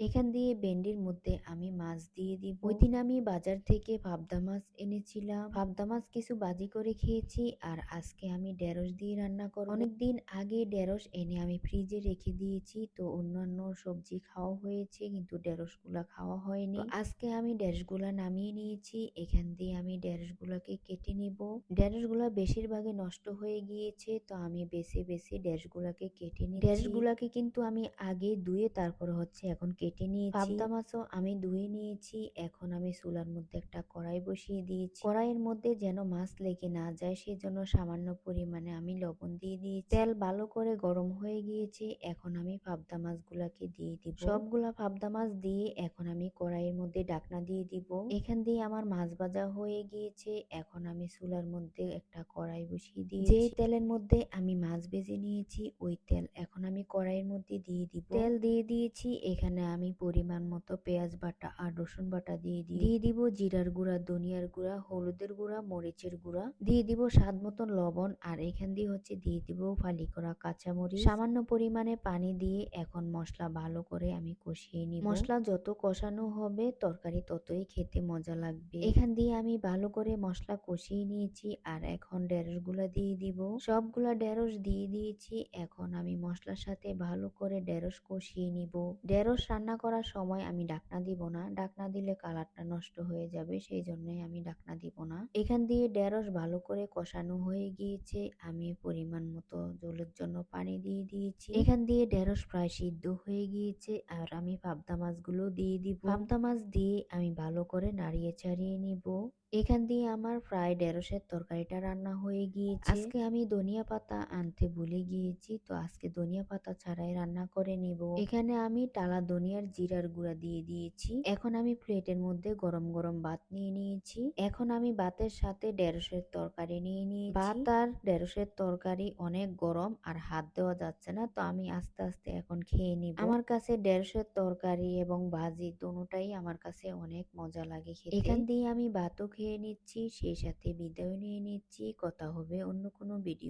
এখান দিয়ে ভেন্ডির মধ্যে আমি মাছ দিয়ে দিব। ওই দিন আমি বাজার থেকে ভাবদা মাছ এনেছিলাম। ভাবদা মাছ কিছু বাজি করে খেয়েছি আর আজকে আমি ঢেঁড়স দিয়ে রান্না করব। অনেকদিন আগে ঢেঁড়স এনে আমি ফ্রিজে রেখে দিয়েছি তো অন্যান্য সবজি খাওয়া হয়েছে কিন্তু ঢেঁড়সগুলা খাওয়া হয়নি। আজকে আমি ঢেঁড়সগুলা নামিয়ে নিয়েছি এখান দিয়ে আমি ঢেঁড়স গুলাকে কেটে নিব। ঢেঁড়সগুলা বেশিরভাগই নষ্ট হয়ে গিয়েছে তো আমি বেছে বেছে ঢেঁড়স গুলাকে কেটে নিই গুলাকে কিন্তু আমি আগে ধুয়ে তারপর হচ্ছে এখন কেটে নিয়েছি। পাবদা মাছও আমি ধুয়ে নিয়েছি। এখন আমি চুলার মধ্যে একটা কড়াই বসিয়ে দিয়েছি। কড়াইয়ের মধ্যে যেন মাছ লেগে না যায় সেই জন্য সামান্য পরিমাণে আমি লবণ দিয়ে দিয়েছি। তেল ভালো করে গরম হয়ে গিয়েছে। এখন আমি পাবদা মাছগুলাকে দিয়ে দিব। সবগুলা পাবদা মাছ দিয়ে এখন আমি কড়াইয়ের মধ্যে ডাকনা দিয়ে দিব। এখান দিয়ে আমার মাছ ভাজা হয়ে গিয়েছে। এখন আমি চুলার মধ্যে একটা কড়াই বসিয়ে দিই যে তেলের মধ্যে আমি মাছ ভেজে নিয়েছি ওই তেল এখন আমি কড়াইয়ের মধ্যে দিয়ে দিব। তেল দিয়ে দিয়েছি। এখানে আমি পরিমাণ মতো পেঁয়াজ বাটা আর রসুন বাটা দিয়ে দিই। দিয়ে দিব জিরার গুঁড়া, ধনিয়ার গুঁড়া, হলুদের গুঁড়া, মরিচের গুঁড়া। দিয়ে দিব স্বাদ মতন লবণ আর এখান দিয়ে হচ্ছে দিয়ে দিব ফালি করা কাঁচামরিচ। সামান্য পরিমাণে পানি দিয়ে এখন মশলা ভালো করে আমি কষিয়ে নিব। মশলা যত কষানো হবে তরকারি ততই খেতে মজা লাগবে। এখান দিয়ে আমি ভালো করে মশলা কষিয়ে নিয়েছি আর এখন ঢেঁড়সগুলা দিয়ে দিব। সবগুলা ঢেঁড়স দিয়ে দিয়েছি, এখন আমি মশলার সাথে ভালো করে ঢেঁড়স কষিয়ে নিব। ঢেঁড়স রান্না করার সময় আমি ডাকনা দিব না। ডাকনা দিলে কালারটা নষ্ট হয়ে যাবে, সেই জন্যই আমি ডাকনা দিব না। এখান দিয়ে ঢেঁড়স ভালো করে কষানো হয়ে গিয়েছে। আমি পরিমাণ মতো জলের জন্য পানি দিয়ে দিয়েছি। এখান দিয়ে ঢেঁড়স প্রায় সিদ্ধ হয়ে গিয়েছে আর আমি পাবদা মাছগুলো দিয়ে দিব। পাবদা মাছ দিয়ে আমি ভালো করে নাড়িয়ে ছাড়িয়ে নিব। এখান দিয়ে আমার প্রায় ঢেঁড়সের তরকারিটা রান্না হয়ে গিয়েছে। আজকে আমি ধনিয়া পাতা আনতে ভুলে গিয়েছি তো আজকে ধনিয়া পাতা ছাড়াই রান্না করে নিব। এখানে আমি টালা ধনিয়ার জিরার গুঁড়া দিয়ে দিয়েছি। এখন আমি প্লেটের মধ্যে গরম গরম ভাত নিয়ে নিয়েছি। এখন আমি ভাতের সাথে ঢেঁড়সের তরকারি নিয়ে নিয়েছি। ভাত আর ঢেঁড়সের তরকারি অনেক গরম আর হাত দেওয়া যাচ্ছে না তো আমি আস্তে আস্তে এখন খেয়ে নিব। আমার কাছে ঢেঁড়সের তরকারি এবং ভাজি দুটাই আমার কাছে অনেক মজা লাগে এখান দিয়ে আমি ভাতও খেয়ে নিচ্ছি সেই সাথে বিদায় নিয়ে নিচ্ছি কথা হবে অন্য কোনো ভিডিও